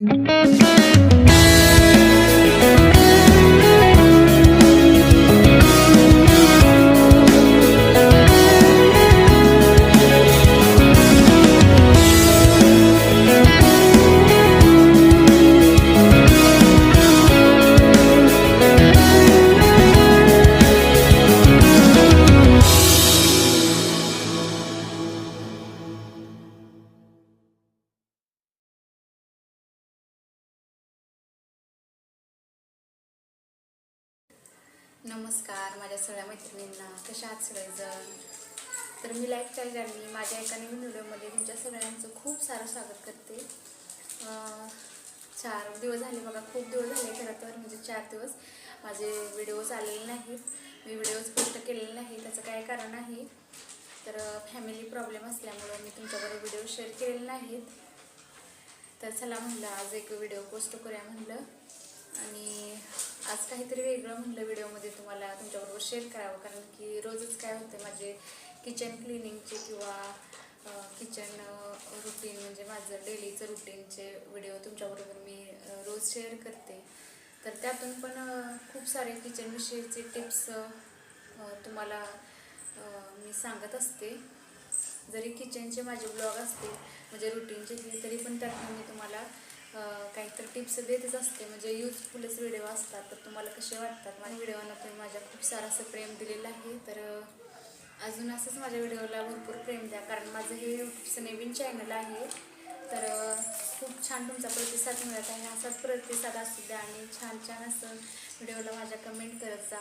Música नमस्कार माझ्या सगळ्या मैत्रिणींना. कशा आहात सगळेजण? तर मी लाईफ स्टाईल जाणली माझ्या एका नवीन व्हिडिओमध्ये तुमच्या सगळ्यांचं खूप सारं स्वागत करते. चार दिवस झाले बघा खूप दिवस झाले खरं तर म्हणजे चार दिवस. माझे व्हिडिओज आलेले नाहीत. मी व्हिडिओज पोस्ट केलेले नाही त्याचं काय कारण आहे? तर फॅमिली प्रॉब्लेम असल्यामुळं मी तुमच्याबरोबर व्हिडिओ शेअर केलेले नाहीत. तर चला म्हणलं आज एक व्हिडिओ पोस्ट करूया म्हणलं. आणि आज काहीतरी वेगळं म्हणलं व्हिडिओमध्ये तुम्हाला तुमच्याबरोबर शेअर करावं. कारण की रोजच काय होतं माझे किचन क्लिनिंगचे किंवा किचन रुटीन म्हणजे माझं डेलीचं रुटीनचे व्हिडिओ तुमच्याबरोबर मी रोज शेअर करते. तर त्यातून पण खूप सारे किचनविषयीचे टिप्स तुम्हाला मी सांगत असते. जरी किचनचे माझे ब्लॉग असतील म्हणजे रुटीनचे तरी पण त्यातून मी तुम्हाला काहीतरी टिप्स देतच असते. म्हणजे युजफुलच व्हिडिओ असतात. तर तुम्हाला कसे वाटतात? माझ्या व्हिडिओना तुम्ही माझ्या खूप सारं असं प्रेम दिलेलं आहे. तर अजून असंच माझ्या व्हिडिओला भरपूर प्रेम द्या. कारण माझं हे यूट्यूबचं नवीन चॅनल आहे. तर खूप छान तुमचा प्रतिसाद मिळत आहे. असाच प्रतिसाद असू द्या आणि छान छान असं व्हिडिओला माझ्या कमेंट करत जा.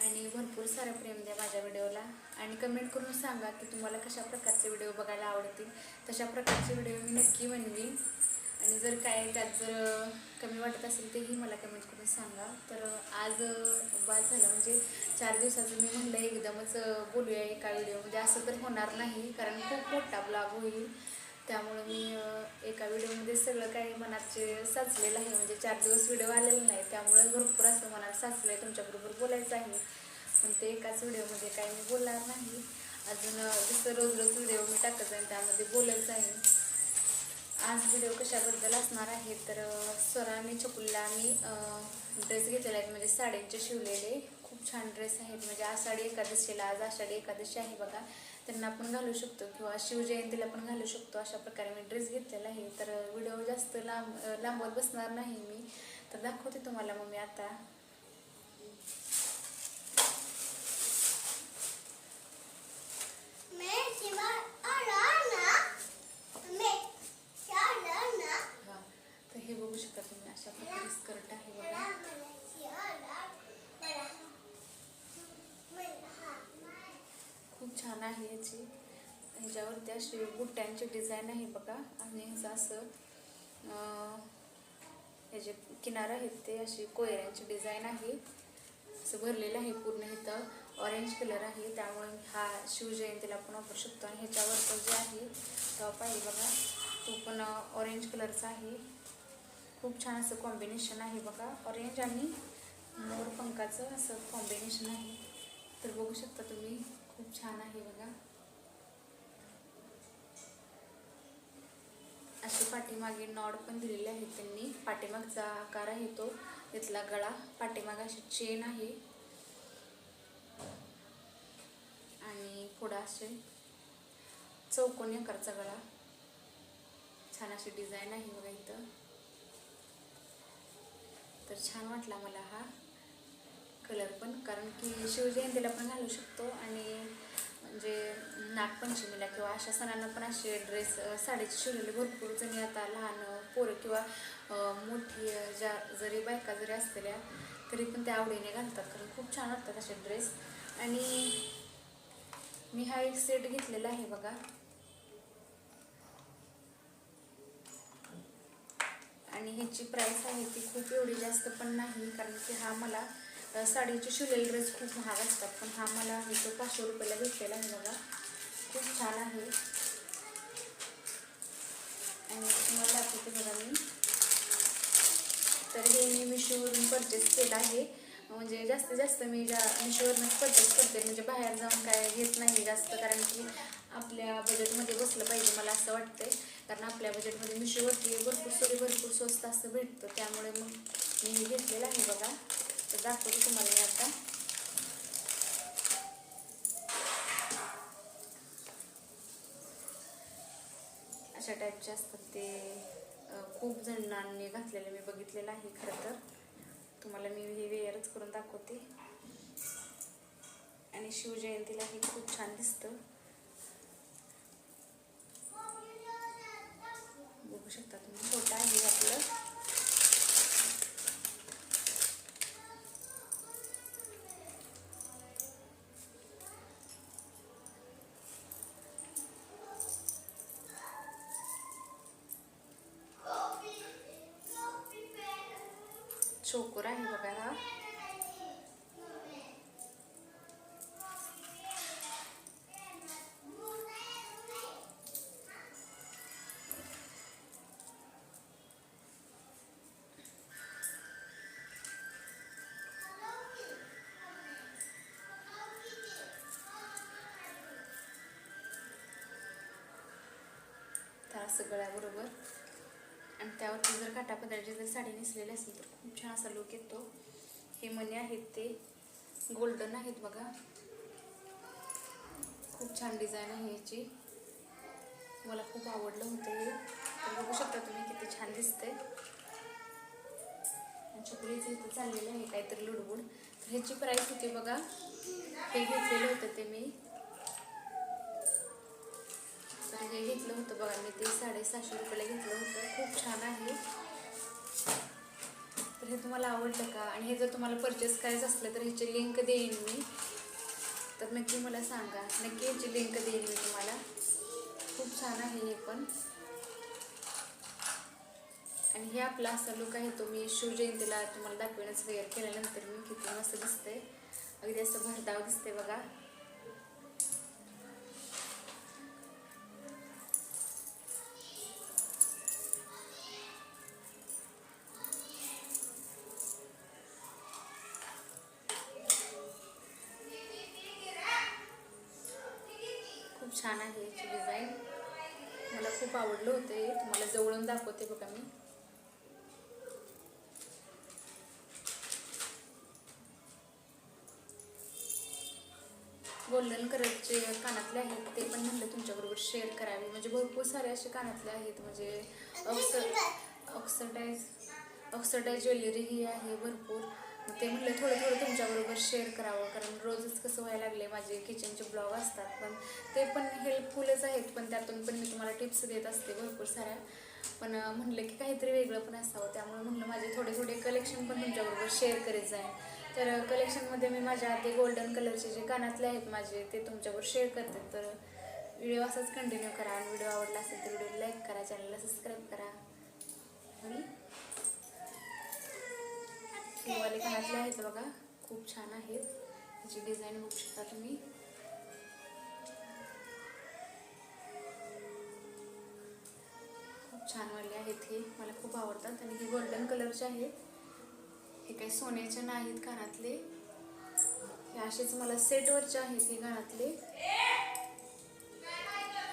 आणि भरपूर सारं प्रेम द्या माझ्या व्हिडिओला आणि कमेंट करून सांगा की तुम्हाला कशा प्रकारचे व्हिडिओ बघायला आवडतील. तशा प्रकारचे व्हिडिओ मी नक्की बनवीन. आणि जर काय त्यात जर कमी वाटत असेल तेही मला कमेंट करून सांगा. तर आज बाद झालं म्हणजे चार दिवसाचं मी म्हणलं एकदमच बोलूया एका व्हिडिओमध्ये असं तर होणार नाही कारण खूप मोठा ब्लॉग होईल. त्यामुळे मी एका व्हिडिओमध्ये सगळं काही मनाचे साचलेलं आहे म्हणजे चार दिवस व्हिडिओ आलेला नाही त्यामुळे भरपूर असं मनात साचलं आहे तुमच्याबरोबर बोलायचं आहे. पण ते एकाच व्हिडिओमध्ये काही मी बोलणार नाही. अजून जसं रोज रोज व्हिडिओ मी टाकत जाईन त्यामध्ये बोलायचं आहे. आज व्हिडिओ कशाबद्दल असणार आहे? तर स्वरा आणि चकुलला मी ड्रेस घेतलेले आहेत म्हणजे साड्यांचे शिवलेले खूप छान ड्रेस आहेत. म्हणजे आषाढी एकादशीला आज आषाढी एकादशी आहे बघा. त्यांना आपण घालू शकतो किंवा शिवजयंतीला पण घालू शकतो. अशा प्रकारे मी ड्रेस घेतलेला आहे. तर व्हिडिओ जास्त लांब लांबवर लांबवत बसणार नाही मी. तर दाखवते तुम्हाला मग मी आता. हा तर हे बघू शकता तुम्ही अशा प्रकारे स्कर्ट आहे बघा खूप छान आहे याची. ह्याच्यावरती अशी बुट्ट्यांची डिझाईन आहे बघा. आणि ह्याचं असं ह्याचे हे जे किनार आहेत ते अशी कोयऱ्यांची डिझाईन आहे. असं भरलेलं आहे पूर्ण इथं. ऑरेंज कलर आहे. त्यामुळे हा शिवजयंतीला आपण वापरू शकतो. आणि ह्याच्यावरचं जे आहे टॉप आहे बघा. तो पण ऑरेंज कलरचा आहे. खूप छान असं कॉम्बिनेशन आहे बघा. ऑरेंज आणि मोर पंखाचं असं कॉम्बिनेशन आहे. तर बघू शकता तुम्ही. खूप छान आहे बघा. असे पाठीमागे नॉड पण दिलेले आहेत त्यांनी. पाठीमागचा आकार आहे तो तिथला गळा. पाठीमागे अशी चेन आहे. आणि पुढं असे चौकोनी आकारचा गळा. छान अशी डिझाईन आहे बघा इथं. तर छान वाटला मला हा कलर पण कारण की शिवजयंतीला पण घालू शकतो नागपंचमीला किंवा अशा सणांना पण असे ड्रेस साडीचे शिवलेले भरपूर जणी आता लहान पोरं किंवा मोठी ज्या जरी बायका जरी असलेल्या तरी पण त्या आवडीने घालतात. कारण खूप छान वाटतात असे ड्रेस आणि मी हा एक सेट घेतलेला आहे बघा. आणि ह्याची प्राईस आहे ती खूप एवढी जास्त पण नाही कारण की हा मला साडीचे शिवलेले ड्रेस खूप महाग असतात. पण हा मला हे तो पाचशे रुपयाला भेटलेला आहे बघा. खूप छान आहे. आणि तुम्हाला दाखवते बघा मी. तर हे मी मिशोवरून परचेस केलं आहे. म्हणजे जास्तीत जास्त मी ज्या मिशोवरूनच परचेस करते. म्हणजे बाहेर जाऊन काय घेत नाही जास्त. कारण की आपल्या बजेटमध्ये बसलं पाहिजे मला असं वाटतंय. कारण आपल्या बजेटमध्ये मिशोवरती भरपूर सोरी भरपूर स्वस्त असं भेटतं. त्यामुळे मग मी हे घेतलेलं आहे बघा. तर दाखवते तुम्हाला मी आता. अशा टाईपचे असतात ते खूप जणांनी घातलेले मी बघितलेलं आहे खरं तर. तुम्हाला मी हे वेअरच करून दाखवते. आणि शिवजयंतीला हे खूप छान दिसतं. बघू शकता तुम्ही छोटं आहे आपलं चोकोर आहे बघा हा त्या सगळ्याबरोबर आणि त्यावरती जर काटापदराची जर साडी नेसलेली असेल तर खूप छान असा लुक येतो. हे मणी आहेत ते. गोल्डन आहेत बघा. खूप छान डिझाईन आहे याची. मला खूप आवडलं होतं हे. तर बघू शकता तुम्ही किती छान दिसतंय. छकुलीचं इथं चाललेलं आहे काहीतरी लुडबुड. तर ह्याची प्राईस होती बघा. हे घेतलेलं होतं ते मी तर हे घेतलं होतं बघा मी ते साडेसहाशे रुपयाला घेतलं होतं. खूप छान आहे. तर हे तुम्हाला आवडलं का? आणि हे जर तुम्हाला परचेस करायचं असलं तर ह्याची लिंक देईन मी. तर नक्की मला सांगा. नक्की ह्याची लिंक देईन मी तुम्हाला. खूप छान आहे हे पण. आणि हे आपला असा लुक आहे तो मी शिवजयंतीला तुम्हाला दाखवण्यास वेअर केल्यानंतर मी किती मस्त दिसते अगदी असं भरधाव दिसते बघा. छान आहे याची डिझाईन मला खूप आवडलं होतं हे. तुम्हाला जवळून दाखवते बघा मी. गोल्डन कलरचे कानातले आहेत ते पण म्हणलं तुमच्याबरोबर शेअर करावे. म्हणजे भरपूर सारे असे कानातले आहेत. म्हणजे ऑक्सर ऑक्सरटाईज ऑक्सडाईज ज्वेलरी ही आहे भरपूर. ते म्हणलं थोडं थोडं तुमच्याबरोबर शेअर करावं कारण रोजच कसं व्हायला लागले माझे किचनचे ब्लॉग असतात पण ते पण हेल्पफुलच आहेत पण त्यातून पण मी तुम्हाला टिप्स देत असते भरपूर साऱ्या. पण म्हणलं की काहीतरी वेगळं पण असावं त्यामुळे म्हणलं माझे थोडे थोडे कलेक्शन पण तुमच्याबरोबर शेअर करीत जाईल तर कलेक्शनमध्ये मी माझ्या ते गोल्डन कलरचे जे कानातले आहेत माझे ते तुमच्याबरोबर शेअर करते. तर व्हिडिओ असाच कंटिन्यू करा आणि व्हिडिओ आवडला असेल तर व्हिडिओ लाईक करा चॅनलला सबस्क्राईब करा आणि हेवाले कानातले आहेत बघा. खूप छान आहेत. त्याची डिझाईन बघू शकता तुम्ही. खूप छान वाले आहेत हे. मला खूप आवडतात. आणि हे गोल्डन कलरचे आहेत. हे काही सोन्याचे नाहीत कानातले हे असेच मला सेटवरचे आहेत हे कानातले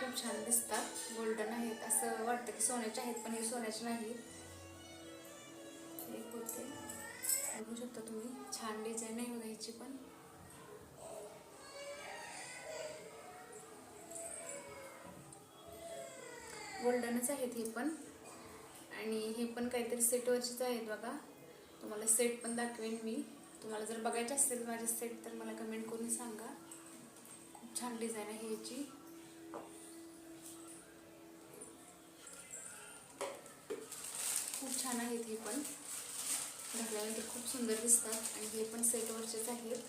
खूप छान दिसतात. गोल्डन आहेत. असं वाटतं की सोन्याचे आहेत पण हे सोन्याचे नाहीत. होते बघू शकता तुम्ही? छान डिझाईन आहे बघा ह्याची पण. गोल्डनच आहेत हे पण. आणि हे पण काहीतरी सेटवरचीच आहेत बघा. तुम्हाला सेट पण दाखवेन मी. तुम्हाला जर बघायचे असतील माझे सेट तर मला कमेंट करून सांगा. खूप छान डिझाईन आहे याची खूप छान आहेत हे पण. घातल्यानंतर खूप सुंदर दिसतात. आणि हे पण सेटवरचेच आहेत.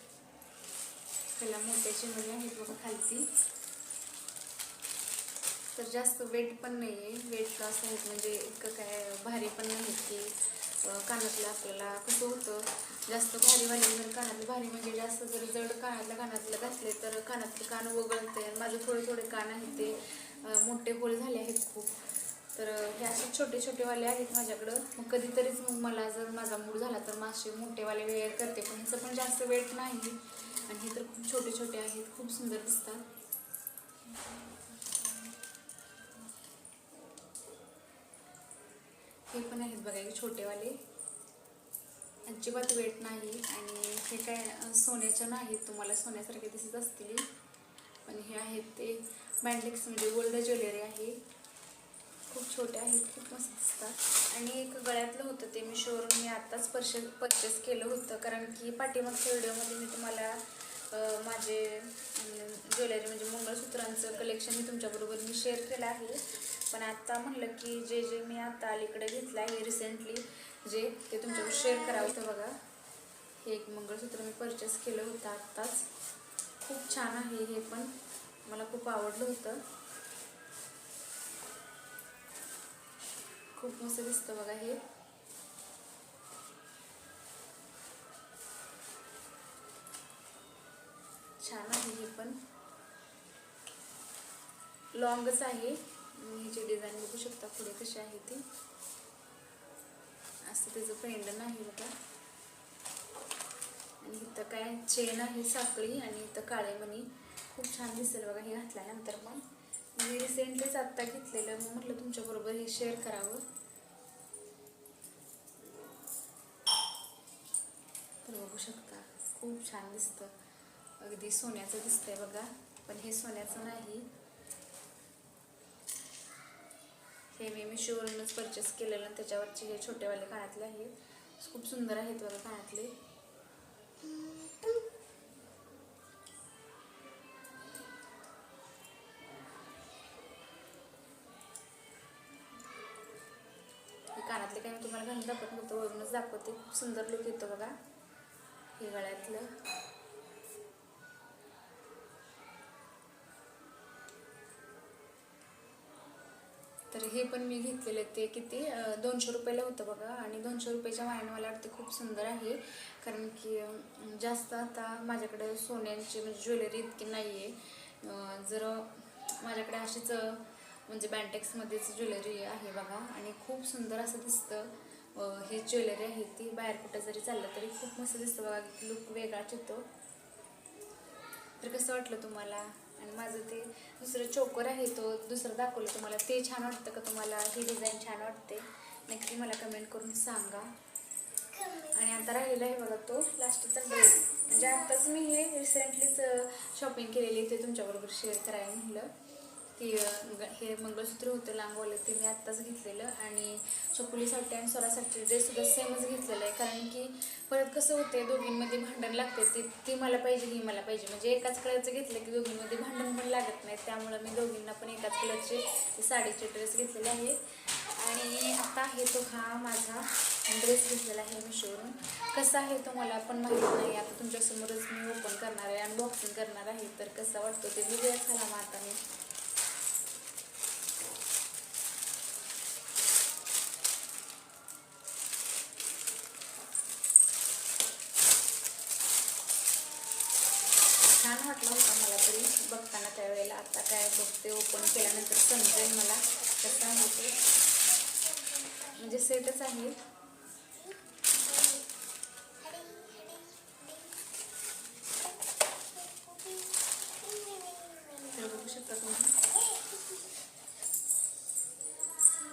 त्याला मोत्याचे मणी आहेत बघा खालती. तर जास्त वेट पण नाही आहे वेट लॉस आहेत. म्हणजे इतकं काय भारी पण नाही की कानातलं आपल्याला कसं होतं? जास्त भारी भारी जर कानातलं भारी म्हणजे जास्त जर जड कानातल्या कानातलं घातले तर कानातले कान वगळते आणि माझं थोडे थोडे कान आहेत ते मोठे होल झाले आहेत खूप. तर हे असे छोटे छोटेवाले आहेत माझ्याकडं. मग कधीतरीच मग मला जर माझा मूड झाला तर मग असे मोठेवाले वेअर करते. पण ह्याचं पण जास्त वेट नाही आणि हे तर खूप छोटे छोटे आहेत. खूप सुंदर दिसतात. हे पण आहेत बघा हे छोटेवाले. अजिबात वेट नाही. आणि हे काय सोन्याच्या नाहीत तुम्हाला सोन्यासारखे दिसत असतील. पण हे आहेत ते. बँडेक्स म्हणजे गोल्ड ज्वेलरी आहे. खूप छोटे आहेत खूप मस्त दिसतात. आणि एक गळ्यातलं होतं ते मी शोरून मी आत्ताच पर्श परचेस केलं होतं. कारण की पाठीमागच्या व्हिडिओमध्ये मी तुम्हाला माझे ज्वेलरी म्हणजे मंगळसूत्रांचं कलेक्शन मी तुमच्याबरोबर मी शेअर केलं आहे. पण आत्ता म्हणलं की जे जे मी आत्ता अलीकडे घेतलं आहे रिसेंटली जे ते तुमच्यावर शेअर करावं तर बघा. हे एक मंगळसूत्र मी परचेस केलं होतं आत्ताच. खूप छान आहे हे पण. मला खूप आवडलं होतं. खूप मस्त दिसतं बघा हे. छान आहे हे पण. लॉंगच आहे. ह्याची डिझाईन बघू शकता पुढे कशी आहे ती. असं त्याचं पेंडन आहे बघा. आणि इथं काय चेन आहे साखळी आणि इथं काळे मणी खूप छान दिसेल बघा हे घातल्यानंतर पण. मी रिसेंटलीच आत्ता घेतलेलं मग म्हटलं तुमच्याबरोबर हे शेअर करावं. तर बघू शकता खूप छान दिसतं. अगदी सोन्याचं दिसतंय बघा. पण हे सोन्याचं नाही. हे मी मिशोवरूनच परचेस केलेलं आणि त्याच्यावरचे हे छोटेवाले कानातले आहेत. खूप सुंदर आहेत बघा कानातले. दाखवत नव्हतं वरूनच दाखवते. खूप सुंदर लुक येतो बघा. हे गळ्यातलं. तर हे पण मी घेतलेले ते किती? दोनशे रुपयाला होतं बघा. आणि दोनशे रुपयाच्या वाईन मला वाटते खूप सुंदर आहे. कारण की जास्त आता माझ्याकडे सोन्यांची म्हणजे ज्वेलरी इतकी नाही आहे जर माझ्याकडे अशीच म्हणजे बँटेक्समध्येच ज्वेलरी आहे बघा. आणि खूप सुंदर असं दिसतं. ही ज्वेलरी आहे ती बाहेर कुठं जरी चाललं तरी खूप मस्त दिसतं बघा लुक वेगळाच येतो. तर कसं वाटलं तुम्हाला? आणि माझं ते दुसरं चोकर आहे तो दुसरं दाखवलं तुम्हाला. ते छान वाटतं का तुम्हाला? ही डिझाईन छान वाटते? नक्की मला कमेंट करून सांगा. आणि आता राहिलेला आहे बघा तो लास्टचा ड्रेस म्हणजे आत्ताच मी हे रिसेंटलीच शॉपिंग केलेली ते तुमच्याबरोबर शेअर करायला म्हटलं ती हे मंगळसूत्र होतं लांबवलं ते मी आत्ताच घेतलेलं आणि चकुलीसाठी आणि स्वरासाठी ड्रेससुद्धा सेमच घेतलेलं आहे. कारण की परत कसं होते दोघींमध्ये भांडण लागते ती ती मला पाहिजे ही मला पाहिजे. म्हणजे एकाच कलरचं घेतलं की दोघींमध्ये भांडण पण लागत नाही. त्यामुळं मी दोघींना पण एकाच कलरचे ते साडीचे ड्रेस घेतलेले आहेत. आणि आता आहे तो हा माझा ड्रेस घेतलेला आहे मिशोवरून. कसा आहे तो मला पण माहीत नाही. आता तुमच्यासमोरच मी ओपन करणार आहे अनबॉक्सिंग करणार आहे. तर कसा वाटतो ते बघूया. चला मग आता मी छान वाटला होता मला तरी बघताना त्यावेळेला आता काय बघते ओपन केल्यानंतर समजेल मला कसं आहे ते. म्हणजे सेटच आहे. बघू शकता तुम्ही.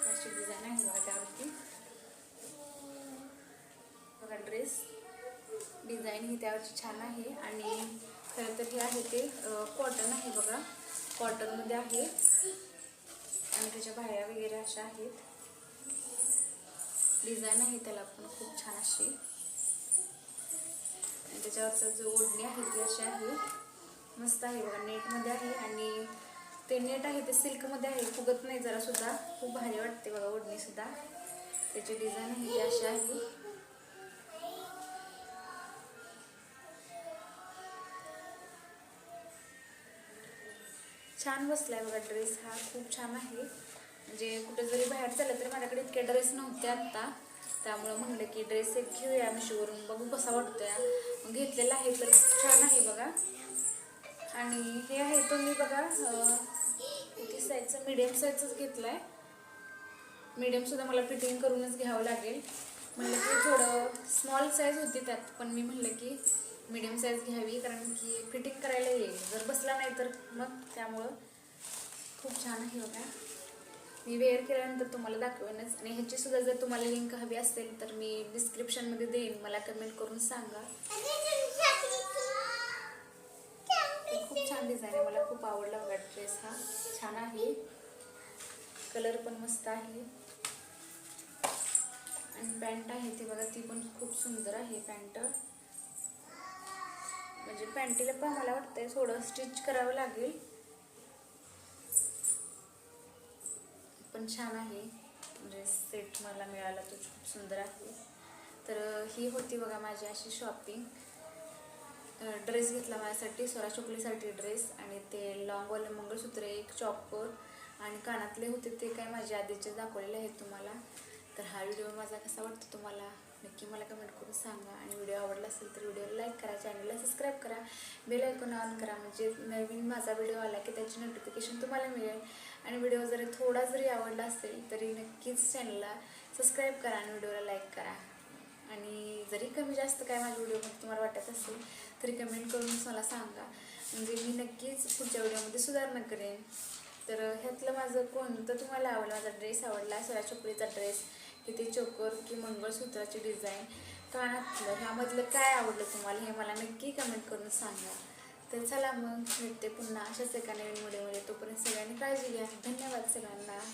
अशी डिझाईन आहे त्यावरती. बघा ड्रेस डिझाईन ही त्यावरची छान आहे आणि खरं तर हे आहे ते कॉटन आहे बघा. कॉटनमध्ये आहे. आणि त्याच्या बाह्या वगैरे अशा आहेत. डिझाईन आहे त्याला पण खूप छान अशी. आणि त्याच्यावरचा जो ओढणी आहे ती अशी आहे. मस्त आहे बघा नेटमध्ये आहे. आणि ते नेट आहे ते सिल्कमध्ये आहे. फुगत नाही जरासुद्धा. खूप भारी वाटते बघा ओढणीसुद्धा. त्याची डिझाईन आहे ती अशी आहे. छान बसला आहे बघा ड्रेस हा खूप छान आहे. म्हणजे कुठे जरी बाहेर चाललं तरी माझ्याकडे इतके ड्रेस नव्हते आत्ता त्यामुळं म्हणलं की ड्रेस एक घेऊया मिशोवरून बघू कसा वाटतोय. घेतलेला आहे तर छान आहे बघा. आणि हे आहे तो मी बघा किती साईजचं मीडियम साईजच घेतला आहे मीडियमसुद्धा मला फिटिंग करूनच घ्यावं लागेल. म्हणलं की थोडं स्मॉल साईज होती त्यात पण मी म्हणलं की मीडियम साईज घ्यावी कारण की फिटिंग करायला येईल. जर बसला नाही तर मग त्यामुळं खूप छान आहे बघा. मी वेअर केल्यानंतर तुम्हाला दाखवेनच. आणि ह्याची सुद्धा जर तुम्हाला लिंक हवी असेल तर मी डिस्क्रिप्शनमध्ये देईन. मला कमेंट करून सांगा. खूप छान डिझाईन आहे. मला खूप आवडला बघा ड्रेस हा. छान आहे. कलर पण मस्त आहे. आणि पॅन्ट आहे ती बघा ती पण खूप सुंदर आहे पॅन्ट म्हणजे पॅन्टीला पण मला वाटतंय थोडं स्टिच करावं लागेल. पण छान आहे. म्हणजे सेट मला मिळाला तो खूप सुंदर आहे. तर ही होती बघा माझी अशी शॉपिंग. ड्रेस घेतला माझ्यासाठी स्वरा चोकलीसाठी ड्रेस आणि ते लॉंगवाले मंगळसूत्र एक चॉपर आणि कानातले होते ते काय माझ्या आधीचे दाखवलेले आहेत तुम्हाला. तर हा व्हिडिओ माझा कसा वाटतो तुम्हाला? नक्की मला कमेंट करून सांगा. आणि व्हिडिओ आवडला असेल तर व्हिडिओला लाईक करा चॅनलला सबस्क्राईब करा. बेल ऐकून ऑन करा. म्हणजे नवीन माझा व्हिडिओ आला की त्याची नोटिफिकेशन तुम्हाला मिळेल. आणि व्हिडिओ जरी थोडा जरी आवडला असेल तरी नक्कीच चॅनलला सबस्क्राईब करा आणि व्हिडिओला लाईक करा. आणि जरी कमी जास्त काय माझ्या व्हिडिओमध्ये तुम्हाला वाटत असेल तरी कमेंट करून मला सांगा. म्हणजे मी नक्कीच पुढच्या व्हिडिओमध्ये सुधारणा करेन. तर ह्यातलं माझं कोणतं तुम्हाला आवडलं? माझा ड्रेस आवडला सोया चोपडीचा ड्रेस की ते चोकर की मंगळसूत्राची डिझाईन कानातलं ह्यामधलं काय आवडलं तुम्हाला? हे मला नक्की कमेंट करून सांगा. तर चला मग भेटते पुन्हा अशाच एका नवीन मुलीमध्ये तोपर्यंत सगळ्यांनी काळजी घ्या. धन्यवाद सगळ्यांना.